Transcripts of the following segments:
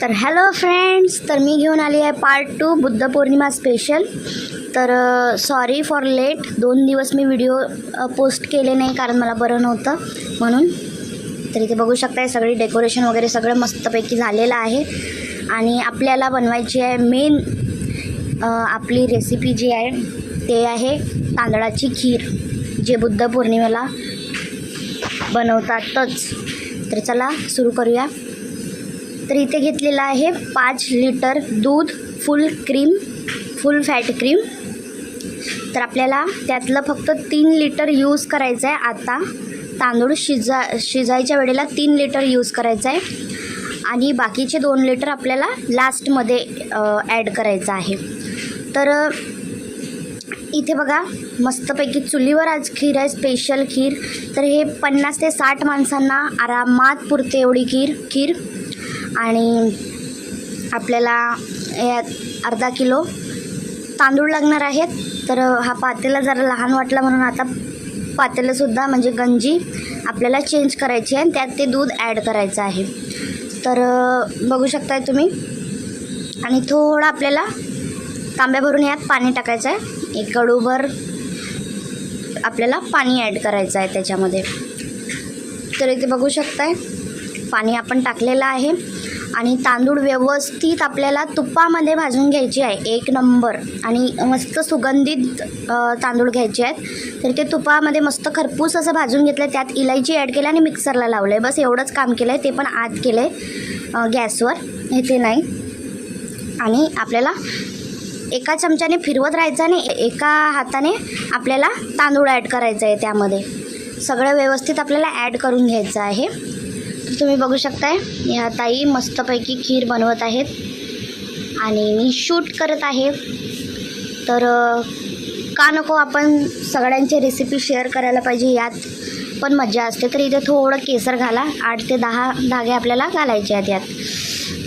तर hello friends तर मी घेऊन आली आहे part two Buddha Purnima special तर सॉरी फॉर लेट दोन दिवस मी व्हिडिओ पोस्ट केले नाही कारण मला बरं नव्हतं. म्हणून तर इथे बघू शकताय सगळी डेकोरेशन वगैरे सगळं मस्तपैकी झालेलं आहे. आणि आपल्याला बनवायची आहे मेन आपली रेसिपी जी आहे ते आहे तांदळाची खीर जे बुद्ध पौर्णिमेला बनवतातच. तर चला सुरू करूया. तर इथे घेतलेलं आहे पाच लिटर दूध full cream full fat cream. तर आपल्याला त्यातलं फक्त तीन लिटर यूज करायचं आहे आता तांदूळ शिजा शिजायच्या वेळेला तीन लिटर यूज करायचं आहे आणि बाकीचे दोन लिटर आपल्याला लास्टमध्ये ॲड करायचं आहे. तर इथे बघा मस्तपैकी चुलीवर आज खीर आहे स्पेशल खीर. तर हे पन्नास ते साठ माणसांना आरामात पुरते एवढी खीर खीर. आणि आपल्याला यात अर्धा किलो तांदूळ लागणार आहेत. तर हा पातेला जरा लहान वाटला म्हणून आता पातेलंसुद्धा म्हणजे गंजी आपल्याला चेंज करायची आहे आणि त्यात ते दूध ॲड करायचं आहे. तर बघू शकताय तुम्ही. आणि थोडं आपल्याला तांब्या भरून यात पाणी टाकायचं आहे. एक गडूभर आपल्याला पाणी ॲड करायचं आहे त्याच्यामध्ये. तर इथे बघू शकताय पाणी आपण टाकलेलं आहे. आणि तांदूळ व्यवस्थित आपल्याला तुपामध्ये भाजून घ्यायची आहे. एक नंबर. आणि मस्त सुगंधित तांदूळ घ्यायचे आहेत. तर ते तुपामध्ये मस्त खरपूस असं भाजून घेतलं त्यात इलायची ॲड केली आणि मिक्सरला लावलं आहे बस एवढंच काम केलं आहे ते पण आत केलं आहे गॅसवर. हे ते नाही. आणि आपल्याला एका चमच्याने फिरवत राहायचं आणि एका हाताने आपल्याला तांदूळ ॲड करायचं आहे त्यामध्ये. सगळं व्यवस्थित आपल्याला ॲड करून घ्यायचं आहे. तुम्ही बघू शकताय. या ताई मस्तपैकी खीर बनवत आहेत. आणि मी शूट करत आहे. तर का नको आपण सगळ्यांची रेसिपी शेअर करायला पाहिजे यात. पण मजा असते. तर इथे थोडं केसर घाला. आठ ते दहा धागे आपल्याला घालायचे आहेत यात.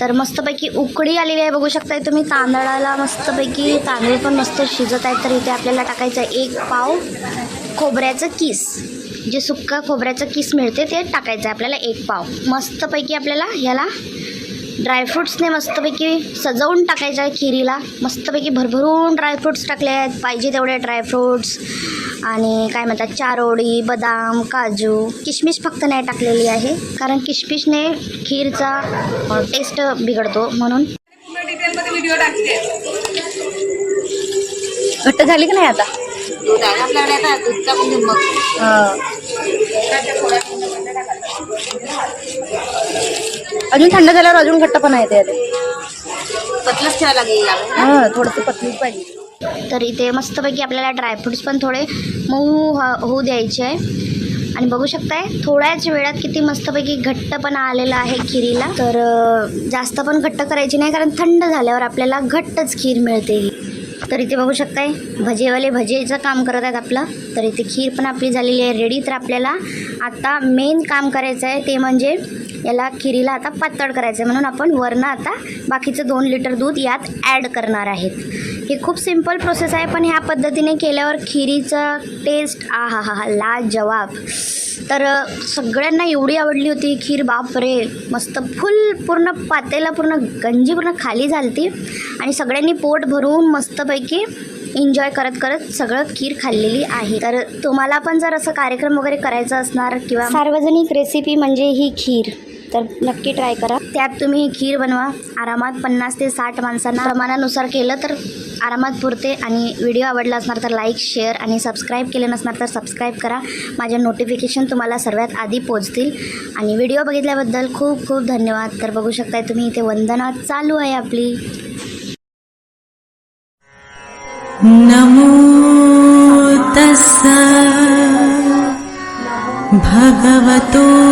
तर मस्तपैकी उकडी आलेली आहे. बघू शकताय तुम्ही. तांदळाला मस्तपैकी तांदूळ पण मस्त शिजत आहेत. तर इथे आपल्याला टाकायचं आहे एक पाव खोबऱ्याचं किस. जे सुक्का खोबऱ्याचं किस मिळते ते टाकायचं आहे आपल्याला एक पाव. मस्तपैकी आपल्याला ह्याला ड्रायफ्रूट्सने मस्तपैकी सजवून टाकायचं आहे खिरीला. मस्तपैकी भरभरून ड्रायफ्रूट्स टाकले आहेत. पाहिजे तेवढे ड्रायफ्रूट्स आणि काय म्हणतात चारोळी बदाम काजू किशमिश फक्त नाही टाकलेली आहे. कारण किशमिशने खीरचा टेस्ट बिघडतो म्हणून. व्हिडिओ टाकते. घट्ट झाली की नाही आता? दूध आहे आपल्याकडे आता दूध टाकून मग अजून थंड झाल्यावर अजून घट्टपणा येते पतलंच ठेवायला लागेल. हां थोडंसं पतलीच पाहिजे. तर इथे मस्तपैकी आपल्याला ड्रायफ्रुट्स पण थोडे मऊ ह- होऊ द्यायचे आहे. आणि बघू शकताय थोड्याच वेळात किती मस्तपैकी घट्टपणा आलेला आहे खिरीला. तर जास्त पण घट्ट करायची नाही कारण थंड झाल्यावर आपल्याला घट्टच खीर मिळते ही. तर इथे बघू शकताय भजेवाले भजेचं काम करत आहेत आपलं. तर इथे खीर पण आपली झालेली आहे रेडी तर आपल्याला आता मेन काम करायचं आहे ते म्हणजे याला खिरीला आता पातळ करायचं आहे म्हणून आपण वरनं आता बाकीचं दोन लिटर दूध यात ॲड करणार आहेत. हे खूप सिंपल प्रोसेस आहे पण ह्या पद्धतीने केल्यावर खिरीचं टेस्ट आ हा हा हा ला जवाब तर सगळ्यांना एवढी आवडली होती खीर खीर बापरे मस्त फुल पूर्ण पातेला पूर्ण गंजी पूर्ण खाली झालती. आणि सगळ्यांनी पोट भरून मस्तपैकी एन्जॉय करत करत सगळं खीर खाल्लेली आहे. तर तुम्हाला पण जर असं कार्यक्रम वगैरे करायचा असणार किंवा सार्वजनिक रेसिपी म्हणजे ही खीर. तर नक्की ट्राय करा. त्यात तुम्ही खीर बनवा. आरामात पन्नास ते साठ माणसांना प्रमाणानुसार केलं तर आरामात पुरते आणि व्हिडिओ आवडला असणार तर लाईक शेअर आणि सबस्क्राईब केले नसणार तर सबस्क्राईब करा. माझ्या नोटिफिकेशन तुम्हाला सर्वात आधी पोचतील आणि व्हिडिओ बघितल्याबद्दल खूप खूप धन्यवाद. तर बघू शकताय तुम्ही इथे वंदना चालू आहे आपली. नमो तस्स भगवतो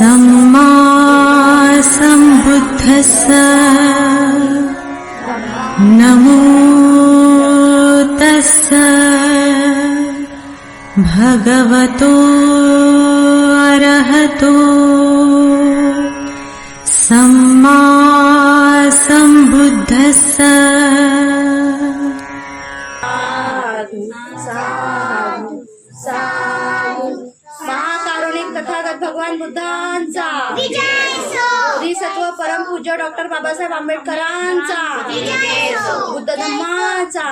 सम्मा सम्बुद्धस्स नमो तस्स। भगवतो अरहतो तथागत भगवान बुद्धांचा. बोधिसत्व परमपूज्य डॉक्टर बाबासाहेब आंबेडकरांचा. बुद्ध धम्माचा.